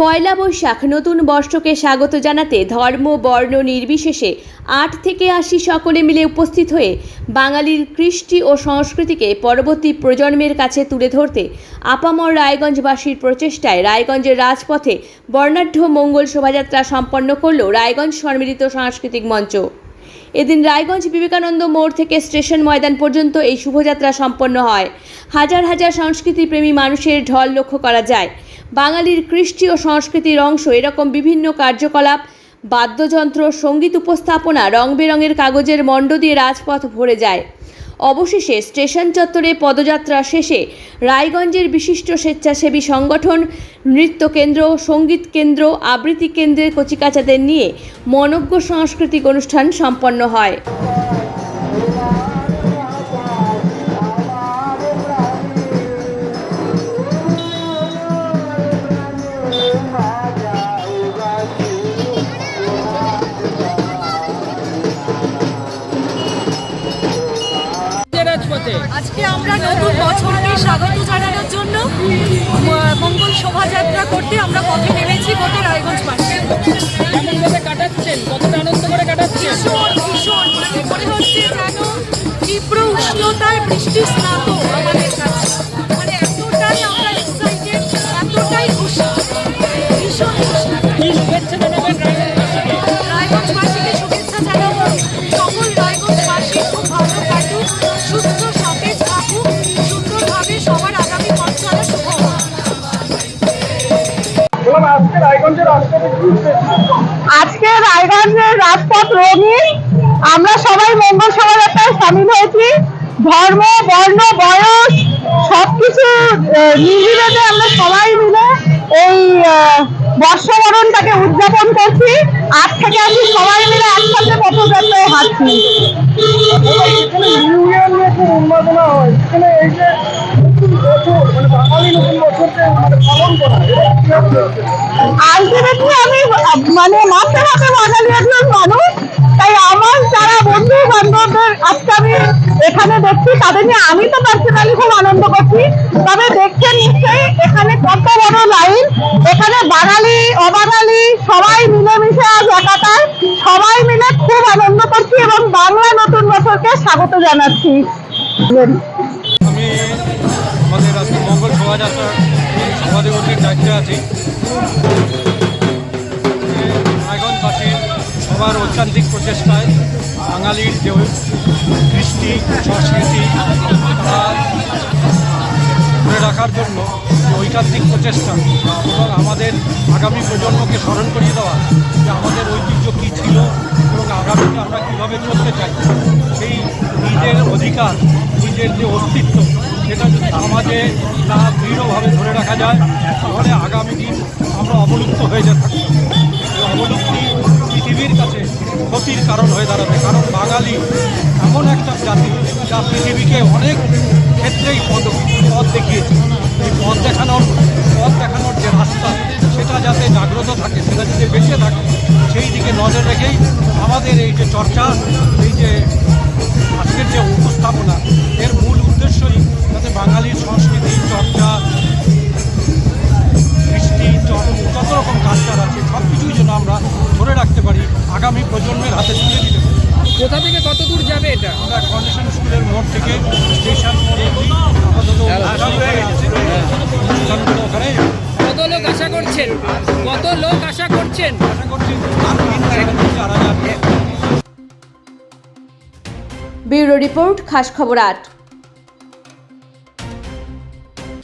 পয়লা বৈশাখ নতুন বর্ষকে স্বাগত জানাতে ধর্ম, বর্ণ নির্বিশেষে আট থেকে আশি সকলে মিলে উপস্থিত হয়ে বাঙালির কৃষ্টি ও সংস্কৃতিকে পরবর্তী প্রজন্মের কাছে তুলে ধরতে আপামর রায়গঞ্জবাসীর প্রচেষ্টায় রায়গঞ্জের রাজপথে বর্ণাঢ্য মঙ্গল শোভাযাত্রা সম্পন্ন করল রায়গঞ্জ সম্মিলিত সাংস্কৃতিক মঞ্চ। এদিন রায়গঞ্জ বিবেকানন্দ মোড় থেকে স্টেশন ময়দান পর্যন্ত এই শুভযাত্রা সম্পন্ন হয়। হাজার হাজার সংস্কৃতিপ্রেমী মানুষের ঢল লক্ষ্য করা যায়। বাঙালির কৃষ্টি ও সংস্কৃতির অংশ। এরকম বিভিন্ন কার্যকলাপ, বাদ্যযন্ত্র, সংগীত উপস্থাপনা রং বেরঙের কাগজের মণ্ড দিয়ে রাজপথ ভরে যায়। অবশেষে স্টেশন চত্বরে পদযাত্রা শেষে রায়গঞ্জের বিশিষ্ট স্বেচ্ছাসেবী সংগঠন, নৃত্য কেন্দ্র, সংগীত কেন্দ্র, আবৃত্তি কেন্দ্রের কচিকাচাদের নিয়ে মনজ্ঞ সাংস্কৃতিক অনুষ্ঠান সম্পন্ন হয়। স্বাগত জানানোর জন্য। মঙ্গল শোভাযাত্রা করতে আমরা পথে নেমেছি গোটা রায়গঞ্জ পাশে কাটাচ্ছেন কতটা আনন্দ করে কাটাচ্ছেন ভীষণ ভীষণ। মনে হচ্ছে যেন তীব্র উষ্ণতায় বৃষ্টি স্নাত। আজকে রায়গঞ্জের রাজপথ রঙিন। আমরা সবাই মঙ্গল শোভাযাত্রায় সামিল হয়েছি। ধর্ম, বর্ণ, বয়স, সবকিছু নির্বিভেদে আমরা সবাই মিলে এই বর্ষবরণটাকে উদযাপন করছি। আজ থেকে আমি সবাই মিলে একসাথে পথযাত্রায় হাঁটছি। উন্মাদনা হয়। আলটিমেটলি আমি মানে মাসে বাঙালি একজন মানুষ। তাই আমার যারা বন্ধু বান্ধবদের আজকে আমি এখানে দেখছি, তাদের নিয়ে আমি তো পার্সোনালি খুব আনন্দ করছি। তবে দেখছেন নিশ্চয়ই এখানে কত বড় লাইন এখানে বাঙালি, অবাঙালি, সবাই মিলেমিশে আজ একাকার। সবাই মিলে খুব আনন্দ করছি এবং বাংলা নতুন বছরকে স্বাগত জানাচ্ছি। আমি আমাদের আজকে মঙ্গল শোভাযাত্রার সভাধিপতির দায়িত্বে আছি। রায়গঞ্জবাসীর সবার ঐকান্তিক প্রচেষ্টায় বাঙালির যে কৃষ্টি, সংস্কৃতি ধরে রাখার জন্য ঐকান্তিক প্রচেষ্টা এবং আমাদের আগামী প্রজন্মকে স্মরণ করিয়ে দেওয়া যে আমাদের ঐতিহ্য কী ছিল এবং আগামীতে আমরা কীভাবে চলতে চাই, সেই নিজের অধিকার, নিজের যে অস্তিত্ব সেটা যদি সমাজে তা দৃঢ়ভাবে ধরে রাখা যায়, তাহলে আগামী দিন আমরা অবলুপ্ত হয়ে যেতে এই অবলুপ্তি পৃথিবীর কাছে ক্ষতির কারণ হয়ে দাঁড়াবে। কারণ বাঙালি এমন একটা জাতি, যা পৃথিবীকে অনেক ক্ষেত্রেই পদ পথ দেখিয়েছে। এই পথ দেখানোর পথ দেখানোর যে রাস্তা, সেটা যাতে জাগ্রত থাকে, সেটা যাতে বেঁচে থাকে, সেই দিকে নজর রেখেই আমাদের এই যে চর্চা, এই যে আজকের যে উপস্থাপনা, এর মূল উদ্দেশ্যই বাঙালির সংস্কৃতি চর্চা কৃষ্টি যত রকম কালচার আছে সব কিছুই যেন আমরা ধরে রাখতে পারি আগামী প্রজন্মের হাতে তুলে দিতে পারি। কোথা থেকে কত দূর যাবে এটা? আমরা কন্ডিশন স্কুলের মোড় থেকে স্টেশন মোড় অবধি আপাতত হয়ে। ওখানে। কত লোক আশা করছেন? কত লোক আশা করছেন? আশা করছি ব্যুরো রিপোর্ট খাস খবর আট।